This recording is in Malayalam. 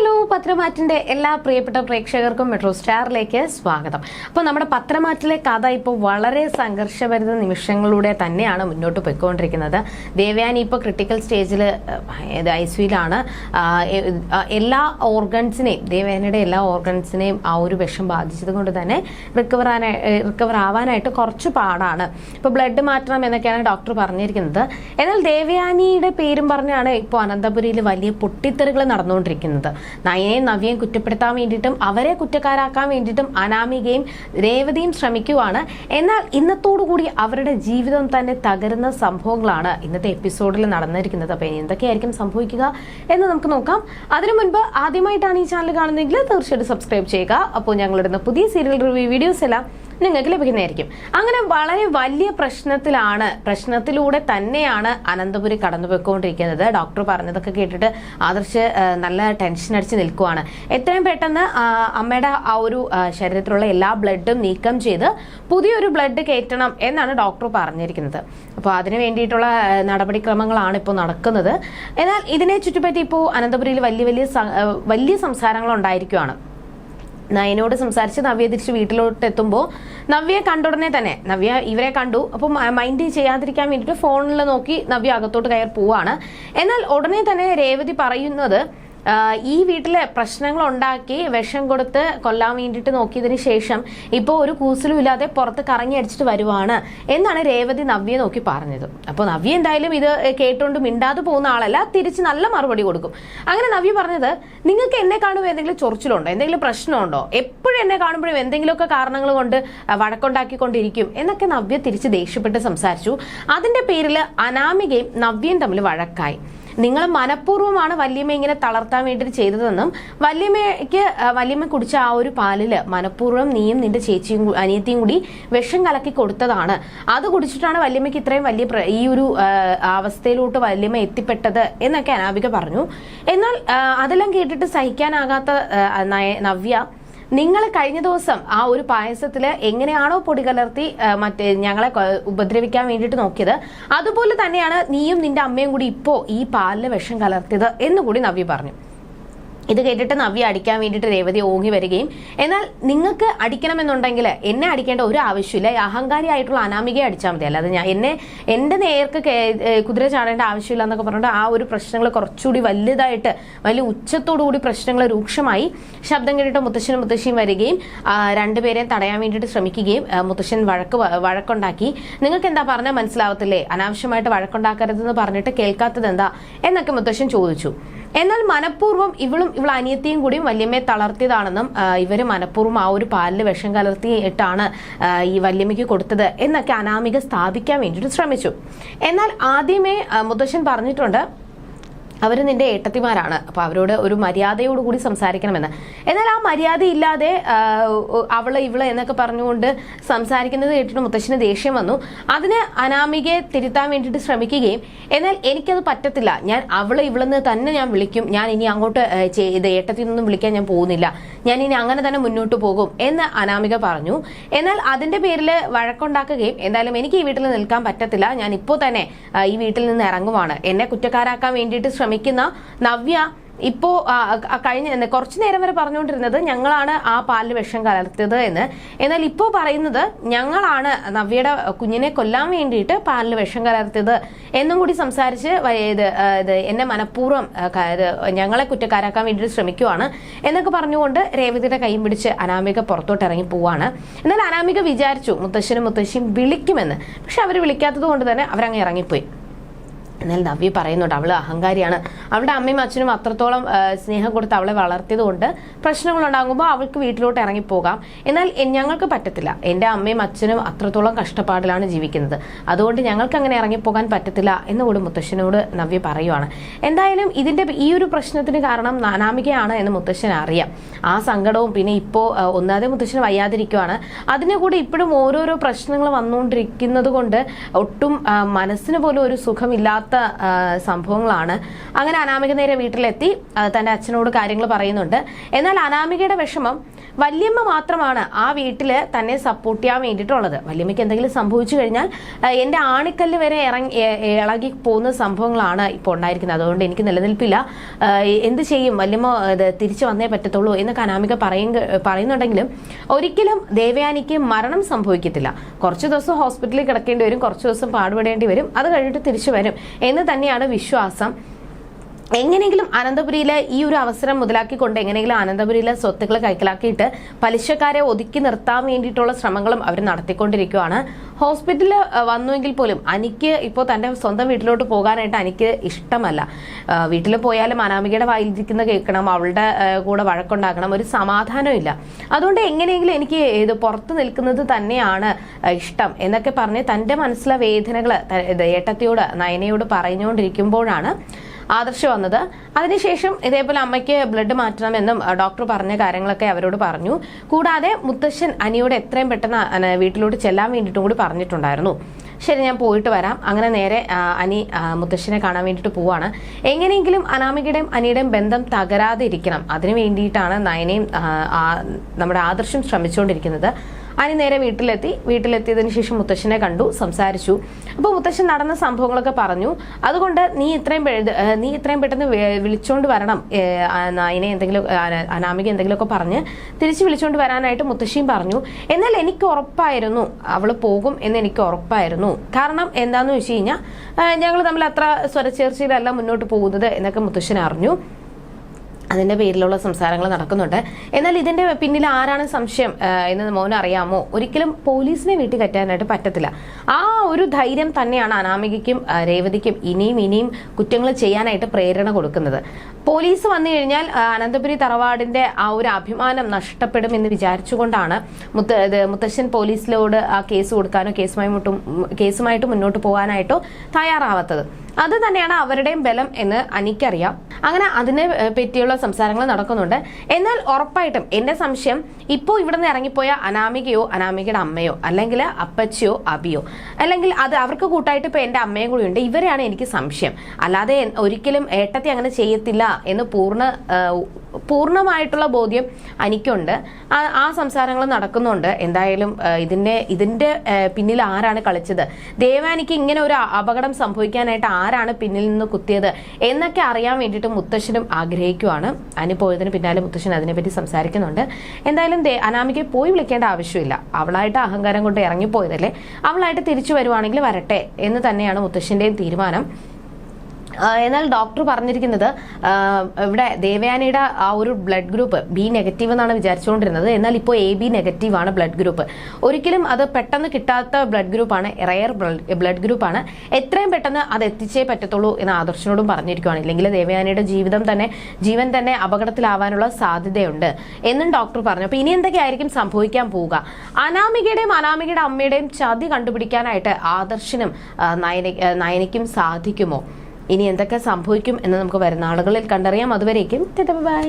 ഹലോ പത്രമാറ്റിന്റെ എല്ലാ പ്രിയപ്പെട്ട പ്രേക്ഷകർക്കും മെട്രോ സ്റ്റാറിലേക്ക് സ്വാഗതം. അപ്പോൾ നമ്മുടെ പത്രമാറ്റിലെ കഥ ഇപ്പോൾ വളരെ സംഘർഷഭരിത നിമിഷങ്ങളിലൂടെ തന്നെയാണ് മുന്നോട്ട് പോയിക്കൊണ്ടിരിക്കുന്നത്. ദേവയാനി ഇപ്പോൾ ക്രിട്ടിക്കൽ സ്റ്റേജിൽ ഐ സിയിലാണ് എല്ലാ ഓർഗൻസിനെയും ദേവയാനിയുടെ എല്ലാ ഓർഗൻസിനെയും ആ ഒരു വിഷം ബാധിച്ചത് കൊണ്ട് തന്നെ റിക്കവറാനായി റിക്കവർ ആവാനായിട്ട് കുറച്ച് പാടാണ്. ഇപ്പോൾ ബ്ലഡ് മാറ്റണം എന്നൊക്കെയാണ് ഡോക്ടർ പറഞ്ഞിരിക്കുന്നത്. എന്നാൽ ദേവയാനിയുടെ പേരും പറഞ്ഞാണ് ഇപ്പോൾ അനന്തപുരിയിൽ വലിയ പൊട്ടിത്തെറികൾ നടന്നുകൊണ്ടിരിക്കുന്നത്. നയനെയും നവ്യയും കുറ്റപ്പെടുത്താൻ വേണ്ടിയിട്ടും അവരെ കുറ്റക്കാരാക്കാൻ വേണ്ടിയിട്ടും അനാമികയും രേവതിയും ശ്രമിക്കുവാണ്. എന്നാൽ ഇന്നത്തോടുകൂടി അവരുടെ ജീവിതം തന്നെ തകരുന്ന സംഭവങ്ങളാണ് ഇന്നത്തെ എപ്പിസോഡിൽ നടന്നിരിക്കുന്നത്. അപ്പോൾ എന്തൊക്കെയായിരിക്കും സംഭവിക്കുക എന്ന് നമുക്ക് നോക്കാം. അതിനു മുൻപ് ആദ്യമായിട്ടാണ് ഈ ചാനൽ കാണുന്നതെങ്കിൽ തീർച്ചയായിട്ടും സബ്സ്ക്രൈബ് ചെയ്യുക. അപ്പോൾ ഞങ്ങളിടുന്ന പുതിയ സീരിയൽ റിവ്യൂ വീഡിയോസ് എല്ലാം നിങ്ങൾക്ക് ലഭിക്കുന്നതായിരിക്കും. അങ്ങനെ വളരെ വലിയ പ്രശ്നത്തിലാണ് പ്രശ്നത്തിലൂടെ തന്നെയാണ് അനന്തപുരി കടന്നുപോയിക്കൊണ്ടിരിക്കുന്നത്. ഡോക്ടർ പറഞ്ഞതൊക്കെ കേട്ടിട്ട് ആദർശ് നല്ല ടെൻഷൻ അടിച്ച് നിൽക്കുവാണ്. എത്രയും പെട്ടെന്ന് അമ്മയുടെ ആ ഒരു ശരീരത്തിലുള്ള എല്ലാ ബ്ലഡും നീക്കം ചെയ്ത് പുതിയൊരു ബ്ലഡ് കയറ്റണം എന്നാണ് ഡോക്ടർ പറഞ്ഞിരിക്കുന്നത്. അപ്പോൾ അതിന് വേണ്ടിയിട്ടുള്ള നടപടിക്രമങ്ങളാണ് ഇപ്പോൾ നടക്കുന്നത്. എന്നാൽ ഇതിനെ ചുറ്റിപ്പറ്റി ഇപ്പോൾ അനന്തപുരിയിൽ വലിയ വലിയ വലിയ സംസാരങ്ങൾ ഉണ്ടായിരിക്കുകയാണ് നയനോട് സംസാരിച്ച് നവ്യ തിരിച്ച് വീട്ടിലോട്ട് എത്തുമ്പോൾ നവ്യയെ കണ്ടുടനെ തന്നെ നവ്യ ഇവരെ കണ്ടു. അപ്പോൾ മൈൻഡ് ചെയ്യാതിരിക്കാൻ വേണ്ടിയിട്ട് ഫോണിൽ നോക്കി നവ്യ അകത്തോട്ട് കയറി പോവാണ്. എന്നാൽ ഉടനെ തന്നെ രേവതി പറയുന്നത് ഈ വീട്ടിലെ പ്രശ്നങ്ങൾ ഉണ്ടാക്കി വിഷം കൊടുത്ത് കൊല്ലാൻ വേണ്ടിയിട്ട് നോക്കിയതിന് ശേഷം ഇപ്പോൾ ഒരു കൂസലും ഇല്ലാതെ പുറത്ത് കറങ്ങി അടിച്ചിട്ട് വരുവാണ് എന്നാണ് രേവതി നവ്യെ നോക്കി പറഞ്ഞത്. അപ്പോൾ നവ്യ എന്തായാലും ഇത് കേട്ടുകൊണ്ട് മിണ്ടാതെ പോകുന്ന ആളല്ല തിരിച്ച് നല്ല മറുപടി കൊടുക്കും. അങ്ങനെ നവ്യ പറഞ്ഞത് നിങ്ങൾക്ക് എന്നെ കാണുമ്പോൾ എന്തെങ്കിലും ചൊറിച്ചിലുണ്ടോ? എന്തെങ്കിലും പ്രശ്നമുണ്ടോ? എപ്പോഴും എന്നെ കാണുമ്പോഴും എന്തെങ്കിലുമൊക്കെ കാരണങ്ങൾ കൊണ്ട് വഴക്കുണ്ടാക്കിക്കൊണ്ടിരിക്കും? എന്നൊക്കെ നവ്യ തിരിച്ച് ദേഷ്യപ്പെട്ട് സംസാരിച്ചു. അതിന്റെ പേരിൽ അനാമികയും നവ്യയും തമ്മിൽ വഴക്കായി. നിങ്ങൾ മനഃപൂർവമാണ് വല്യമ്മ ഇങ്ങനെ തളർത്താൻ വേണ്ടി ചെയ്തതെന്നും വല്യമ്മയ്ക്ക് വല്യമ്മ കുടിച്ച ആ ഒരു പാലിൽ മനഃപൂർവം നീയും നിന്റെ ചേച്ചിയും അനിയത്തിയും കൂടി വിഷം കലക്കി കൊടുത്തതാണ്. അത് കുടിച്ചിട്ടാണ് വല്യമ്മയ്ക്ക് ഇത്രയും വലിയ ഈ ഒരു അവസ്ഥയിലോട്ട് വല്യമ്മ എത്തിപ്പെട്ടത് എന്നൊക്കെ അനാമിക പറഞ്ഞു. എന്നാൽ അതെല്ലാം കേട്ടിട്ട് സഹിക്കാനാകാത്ത നവ്യ നിങ്ങൾ കഴിഞ്ഞ ദിവസം ആ ഒരു പായസത്തിൽ എങ്ങനെയാണോ പൊടി കലർത്തി മറ്റേ ഞങ്ങളെ ഉപദ്രവിക്കാൻ വേണ്ടിയിട്ട് നോക്കിയത്. അതുപോലെ തന്നെയാണ് നീയും നിന്റെ അമ്മയും കൂടി ഇപ്പോ ഈ പാലിൽ വിഷം കലർത്തിയത് എന്നുകൂടി നവ്യ പറഞ്ഞു. ഇത് കേട്ടിട്ട് നവ്യ അടിക്കാൻ വേണ്ടിയിട്ട് രേവതി ഓങ്ങി വരികയും എന്നാൽ നിങ്ങൾക്ക് അടിക്കണമെന്നുണ്ടെങ്കിൽ എന്നെ അടിക്കേണ്ട ഒരു ആവശ്യമില്ല. അഹങ്കാരി അഹങ്കാരിയായിട്ടുള്ള അനാമികയെ അടിച്ചാൽ മതി. അല്ലാതെ ഞാൻ എന്നെ എന്റെ നേർക്ക് കുതിര ചാടേണ്ട ആവശ്യമില്ല എന്നൊക്കെ പറഞ്ഞിട്ട് ആ ഒരു പ്രശ്നങ്ങൾ കുറച്ചുകൂടി വലുതായിട്ട് വലിയ ഉച്ചത്തോടു കൂടി പ്രശ്നങ്ങൾ രൂക്ഷമായി ശബ്ദം കേട്ടിട്ട് മുത്തശ്ശനും മുത്തശ്ശിയും വരികയും രണ്ടുപേരെയും തടയാൻ വേണ്ടിയിട്ട് ശ്രമിക്കുകയും മുത്തശ്ശൻ വഴക്ക് വഴക്കുണ്ടാക്കി. നിങ്ങൾക്ക് എന്താ പറഞ്ഞാൽ മനസ്സിലാവത്തില്ലേ? അനാവശ്യമായിട്ട് വഴക്കുണ്ടാക്കരുതെന്ന് പറഞ്ഞിട്ട് കേൾക്കാത്തത് എന്താ? എന്നൊക്കെ മുത്തശ്ശൻ ചോദിച്ചു. എന്നാൽ മനഃപൂർവം ഇവളും ഇവൾ അനിയത്തിയും കൂടിയും വല്യമ്മയെ തളർത്തിയതാണെന്നും ഇവർ മനഃപൂർവം ആ ഒരു പാലിൽ വിഷം കലർത്തിയിട്ടാണ് ഈ വല്യമ്മയ്ക്ക് കൊടുത്തത് എന്നൊക്കെ അനാമിക സ്ഥാപിക്കാൻ വേണ്ടിയിട്ട് ശ്രമിച്ചു. എന്നാൽ ആദ്യമേ മുത്തശ്ശൻ പറഞ്ഞിട്ടുണ്ട് അവർ നിന്റെ ഏട്ടത്തിമാരാണ്. അപ്പൊ അവരോട് ഒരു മര്യാദയോടുകൂടി സംസാരിക്കണമെന്ന്. എന്നാൽ ആ മര്യാദ ഇല്ലാതെ അവൾ ഇവൾ എന്നൊക്കെ പറഞ്ഞുകൊണ്ട് സംസാരിക്കുന്നത് കേട്ടിട്ട് മുത്തശ്ശന് ദേഷ്യം വന്നു. അതിന് അനാമികയെ തിരുത്താൻ വേണ്ടിയിട്ട് ശ്രമിക്കുകയും എന്നാൽ എനിക്കത് പറ്റത്തില്ല. ഞാൻ അവൾ ഇവളെന്ന് തന്നെ ഞാൻ വിളിക്കും. ഞാൻ ഇനി അങ്ങോട്ട് ഇത് ഏട്ടത്തിൽ നിന്നും വിളിക്കാൻ ഞാൻ പോകുന്നില്ല. ഞാൻ ഇനി അങ്ങനെ തന്നെ മുന്നോട്ട് പോകും എന്ന് അനാമിക പറഞ്ഞു. എന്നാൽ അതിന്റെ പേരിൽ വഴക്കുണ്ടാക്കുകയും എന്തായാലും എനിക്ക് ഈ വീട്ടിൽ നിൽക്കാൻ പറ്റത്തില്ല. ഞാൻ ഇപ്പോൾ തന്നെ ഈ വീട്ടിൽ നിന്ന് ഇറങ്ങുവാണ്. എന്നെ കുറ്റക്കാരാക്കാൻ വേണ്ടിയിട്ട് ശ്രമിക്കുന്ന നവ്യ ഇപ്പോ ആ, ആ, കഴിഞ്ഞ കുറച്ചു നേരം വരെ പറഞ്ഞുകൊണ്ടിരുന്നത് ഞങ്ങളാണ് ആ പാലിൽ വിഷം കലർത്തിയത് എന്ന്. എന്നാൽ ഇപ്പോൾ പറയുന്നത് ഞങ്ങളാണ് നവ്യയുടെ കുഞ്ഞിനെ കൊല്ലാൻ വേണ്ടിയിട്ട് പാലിൽ വിഷം കലർത്തിയത് എന്നും കൂടി സംസാരിച്ച് ഇത് എന്നെ മനഃപൂർവം ഞങ്ങളെ കുറ്റക്കാരാക്കാൻ വേണ്ടിയിട്ട് ശ്രമിക്കുവാണ് എന്നൊക്കെ പറഞ്ഞുകൊണ്ട് രേവതിയുടെ കൈയും പിടിച്ച് അനാമിക പുറത്തോട്ട് ഇറങ്ങി പോവാണ്. എന്നാൽ അനാമിക വിചാരിച്ചു മുത്തശ്ശനും മുത്തശ്ശിയും വിളിക്കുമെന്ന്. പക്ഷെ അവർ വിളിക്കാത്തത് കൊണ്ട് തന്നെ അവരങ്ങ് ഇറങ്ങിപ്പോയി. എന്നാൽ നവ്യ പറയുന്നുണ്ട്. അവൾ അഹങ്കാരിയാണ്. അവളുടെ അമ്മയും അച്ഛനും അത്രത്തോളം സ്നേഹം കൊടുത്ത് അവളെ വളർത്തിയത് കൊണ്ട് പ്രശ്നങ്ങൾ ഉണ്ടാകുമ്പോൾ അവൾക്ക് വീട്ടിലോട്ട് ഇറങ്ങിപ്പോകാം. എന്നാൽ ഞങ്ങൾക്ക് പറ്റത്തില്ല. എന്റെ അമ്മയും അച്ഛനും അത്രത്തോളം കഷ്ടപ്പാടിലാണ് ജീവിക്കുന്നത്. അതുകൊണ്ട് ഞങ്ങൾക്ക് അങ്ങനെ ഇറങ്ങിപ്പോകാൻ പറ്റത്തില്ല എന്ന് കൂടി മുത്തശ്ശനോട് നവ്യ പറയുവാണ്. എന്തായാലും ഇതിന്റെ ഈ ഒരു പ്രശ്നത്തിന് കാരണം നാനാമികയാണ് എന്ന് മുത്തശ്ശൻ അറിയാം. ആ സങ്കടവും പിന്നെ ഇപ്പോൾ ഒന്നാതെ മുത്തശ്ശന് വയ്യാതിരിക്കുവാണ്. അതിനെ കൂടി ഇപ്പോഴും ഓരോരോ പ്രശ്നങ്ങൾ വന്നുകൊണ്ടിരിക്കുന്നത് കൊണ്ട് ഒട്ടും മനസ്സിന് പോലും ഒരു സുഖമില്ലാത്ത കിട്ടാത്ത സംഭവങ്ങളാണ്. അങ്ങനെ അനാമിക നേരെ വീട്ടിലെത്തി തന്റെ അച്ഛനോട് കാര്യങ്ങൾ പറയുന്നുണ്ട്. എന്നാൽ അനാമികയുടെ വിഷമം വല്യമ്മ മാത്രമാണ് ആ വീട്ടിൽ തന്നെ സപ്പോർട്ട് ചെയ്യാൻ വേണ്ടിയിട്ടുള്ളത്. വല്യമ്മയ്ക്ക് എന്തെങ്കിലും സംഭവിച്ചു കഴിഞ്ഞാൽ എന്റെ ആണിക്കല്ല് വരെ ഇറങ്ങി ഇളകി പോകുന്ന സംഭവങ്ങളാണ് ഇപ്പോൾ ഉണ്ടായിരിക്കുന്നത്. അതുകൊണ്ട് എനിക്ക് നിലനിൽപ്പില്ല. എന്ത് ചെയ്യും? വല്യമ്മ തിരിച്ചു വന്നേ പറ്റത്തുള്ളൂ എന്നൊക്കെ അനാമിക പറയും പറയുന്നുണ്ടെങ്കിലും ഒരിക്കലും ദേവയാനിക്ക് മരണം സംഭവിക്കത്തില്ല. കുറച്ച് ദിവസം ഹോസ്പിറ്റലിൽ കിടക്കേണ്ടി വരും കുറച്ച് ദിവസം പാടുപെടേണ്ടി വരും. അത് കഴിഞ്ഞിട്ട് തിരിച്ചു വരും. എന്ന് തന്നെയാണ് വിശ്വാസം. എങ്ങനെയെങ്കിലും അനന്തപുരിയിലെ ഈ ഒരു അവസരം മുതലാക്കിക്കൊണ്ട് എങ്ങനെയെങ്കിലും അനന്തപുരിയിലെ സ്വത്തുക്കൾ കൈക്കലാക്കിയിട്ട് പലിശക്കാരെ ഒതുക്കി നിർത്താൻ വേണ്ടിയിട്ടുള്ള ശ്രമങ്ങളും അവർ നടത്തിക്കൊണ്ടിരിക്കുകയാണ്. ഹോസ്പിറ്റലിൽ വന്നുവെങ്കിൽ പോലും അനിക്ക് ഇപ്പോൾ തന്റെ സ്വന്തം വീട്ടിലോട്ട് പോകാനായിട്ട് അനിക്ക് ഇഷ്ടമല്ല. വീട്ടിൽ പോയാലും അനാമികയുടെ വായിലിരിക്കുന്ന കേൾക്കണം അവളുടെ കൂടെ വഴക്കുണ്ടാക്കണം ഒരു സമാധാനമില്ല അതുകൊണ്ട് എങ്ങനെയെങ്കിലും എനിക്ക് ഇത് പുറത്ത് നിൽക്കുന്നത് തന്നെയാണ് ഇഷ്ടം എന്നൊക്കെ പറഞ്ഞ് തന്റെ മനസ്സിലെ വേദനകൾ ഏട്ടത്തിയോട് നയനയോട് പറഞ്ഞുകൊണ്ടിരിക്കുമ്പോഴാണ് ആദർശ് വന്നത്. അതിനുശേഷം ഇതേപോലെ അമ്മയ്ക്ക് ബ്ലഡ് മാറ്റണമെന്നും ഡോക്ടർ പറഞ്ഞ കാര്യങ്ങളൊക്കെ അവരോട് പറഞ്ഞു. കൂടാതെ മുത്തശ്ശൻ അനിയോട് എത്രയും പെട്ടെന്ന് വീട്ടിലോട്ട് ചെല്ലാൻ വേണ്ടിയിട്ടും കൂടി പറഞ്ഞിട്ടുണ്ടായിരുന്നു. ശരി ഞാൻ പോയിട്ട് വരാം. അങ്ങനെ നേരെ അനി മുത്തശ്ശനെ കാണാൻ വേണ്ടിയിട്ട് പോവാണ്. എങ്ങനെയെങ്കിലും അനാമികയുടെയും അനിയുടെയും ബന്ധം തകരാതെ ഇരിക്കണം അതിനു വേണ്ടിയിട്ടാണ് നയനയും നമ്മുടെ ആദർശം ശ്രമിച്ചുകൊണ്ടിരിക്കുന്നത്. അനി നേരെ വീട്ടിലെത്തി. വീട്ടിലെത്തിയതിന് ശേഷം മുത്തശ്ശനെ കണ്ടു സംസാരിച്ചു. അപ്പോൾ മുത്തശ്ശൻ നടന്ന സംഭവങ്ങളൊക്കെ പറഞ്ഞു. അതുകൊണ്ട് നീ ഇത്രയും നീ ഇത്രയും പെട്ടെന്ന് വിളിച്ചോണ്ട് വരണം അതിനെ എന്തെങ്കിലും അനാമിക എന്തെങ്കിലുമൊക്കെ പറഞ്ഞ് തിരിച്ച് വിളിച്ചോണ്ട് വരാനായിട്ട് മുത്തശ്ശിയും പറഞ്ഞു. എന്നാൽ എനിക്ക് ഉറപ്പായിരുന്നു അവൾ പോകും എന്ന് എനിക്ക് ഉറപ്പായിരുന്നു. കാരണം എന്താന്ന് വെച്ച് കഴിഞ്ഞാൽ ഞങ്ങൾ തമ്മിൽ അത്ര സ്വരച്ചേർച്ചയിലല്ല മുന്നോട്ട് പോകുന്നത് എന്നൊക്കെ മുത്തശ്ശൻ അറിഞ്ഞു. അതിന്റെ പേരിലുള്ള സംസാരങ്ങൾ നടക്കുന്നുണ്ട്. എന്നാൽ ഇതിന്റെ പിന്നിൽ ആരാണ് സംശയം എന്ന് മോൻ അറിയാമോ? ഒരിക്കലും പോലീസിനെ വീട്ടിൽ കയറ്റാനായിട്ട് പറ്റത്തില്ല. ആ ഒരു ധൈര്യം തന്നെയാണ് അനാമികയ്ക്കും രേവതിക്കും ഇനിയും ഇനിയും കുറ്റങ്ങൾ ചെയ്യാനായിട്ട് പ്രേരണ കൊടുക്കുന്നത്. പോലീസ് വന്നു കഴിഞ്ഞാൽ അനന്തപുരി തറവാടിന്റെ ആ ഒരു അഭിമാനം നഷ്ടപ്പെടും എന്ന് വിചാരിച്ചുകൊണ്ടാണ് മുത്ത മുത്തശ്ശൻ പോലീസിലോട് ആ കേസ് കൊടുക്കാനോ കേസുമായി കേസുമായിട്ട് മുന്നോട്ട് പോകാനായിട്ടോ തയ്യാറാവാത്തത്. അത് തന്നെയാണ് അവരുടെയും ബലം എന്ന് അനിക്കറിയാം. അങ്ങനെ അതിനെ പറ്റിയുള്ള സംസാരങ്ങൾ നടക്കുന്നുണ്ട്. എന്നാൽ ഉറപ്പായിട്ടും എന്റെ സംശയം ഇപ്പോൾ ഇവിടെ നിന്ന് ഇറങ്ങിപ്പോയ അനാമികയോ അനാമികയുടെ അമ്മയോ അല്ലെങ്കിൽ അപ്പച്ചിയോ അബിയോ അല്ലെങ്കിൽ അത് അവർക്ക് കൂട്ടായിട്ട് ഇപ്പൊ എന്റെ അമ്മയും കൂടി ഉണ്ട് ഇവരെയാണ് എനിക്ക് സംശയം. അല്ലാതെ ഒരിക്കലും ഏട്ടത്തി അങ്ങനെ ചെയ്യത്തില്ല എന്ന് പൂർണ പൂർണമായിട്ടുള്ള ബോധ്യം എനിക്കുണ്ട്. ആ- സംസാരങ്ങൾ നടക്കുന്നുണ്ട്. എന്തായാലും ഇതിന്റെ ഇതിന്റെ പിന്നിൽ ആരാണ് കളിച്ചത്? ദേവാനിക്ക് ഇങ്ങനെ ഒരു അപകടം സംഭവിക്കാനായിട്ട് ആരാണ് പിന്നിൽ നിന്ന് കുത്തിയത് എന്നൊക്കെ അറിയാൻ വേണ്ടിയിട്ട് മുത്തശ്ശനും ആഗ്രഹിക്കുവാണ്. അനി പോയതിന് പിന്നാലെ മുത്തശ്ശൻ അതിനെപ്പറ്റി സംസാരിക്കുന്നുണ്ട്. എന്തായാലും അനാമികയെ പോയി വിളിക്കേണ്ട ആവശ്യമില്ല. അവളായിട്ട് അഹങ്കാരം കൊണ്ട് ഇറങ്ങിപ്പോയതല്ലേ? അവളായിട്ട് തിരിച്ചു വരുവാണെങ്കിൽ വരട്ടെ എന്ന് തന്നെയാണ് മുത്തശ്ശന്റെയും തീരുമാനം. എന്നാൽ ഡോക്ടർ പറഞ്ഞിരിക്കുന്നത് ഇവിടെ ദേവയാനിയുടെ ആ ഒരു ബ്ലഡ് ഗ്രൂപ്പ് ബി നെഗറ്റീവ് എന്നാണ് വിചാരിച്ചുകൊണ്ടിരുന്നത്. എന്നാൽ ഇപ്പോൾ എ ബി നെഗറ്റീവ് ആണ് ബ്ലഡ് ഗ്രൂപ്പ്. ഒരിക്കലും അത് പെട്ടെന്ന് കിട്ടാത്ത ബ്ലഡ് ഗ്രൂപ്പാണ് റയർ ബ്ലഡ് ഗ്രൂപ്പാണ് എത്രയും പെട്ടെന്ന് അത് എത്തിച്ചേ പറ്റത്തുള്ളൂ എന്ന് ആദർശനോടും പറഞ്ഞിരിക്കുകയാണ് ഇല്ലെങ്കിൽ ദേവയാനിയുടെ ജീവിതം തന്നെ ജീവൻ തന്നെ അപകടത്തിലാവാനുള്ള സാധ്യതയുണ്ട് എന്നും ഡോക്ടർ പറഞ്ഞു. അപ്പൊ ഇനി എന്തൊക്കെയായിരിക്കും സംഭവിക്കാൻ പോവുക? അനാമികയുടെയും അനാമികയുടെ അമ്മയുടെയും ചതി കണ്ടുപിടിക്കാനായിട്ട് ആദർശനും നയനയ്ക്കും സാധിക്കുമോ? ഇനി എന്തൊക്കെ സംഭവിക്കും എന്ന് നമുക്ക് വരുന്ന ആളുകളിൽ കണ്ടറിയാം. അതുവരേക്കും ബൈ.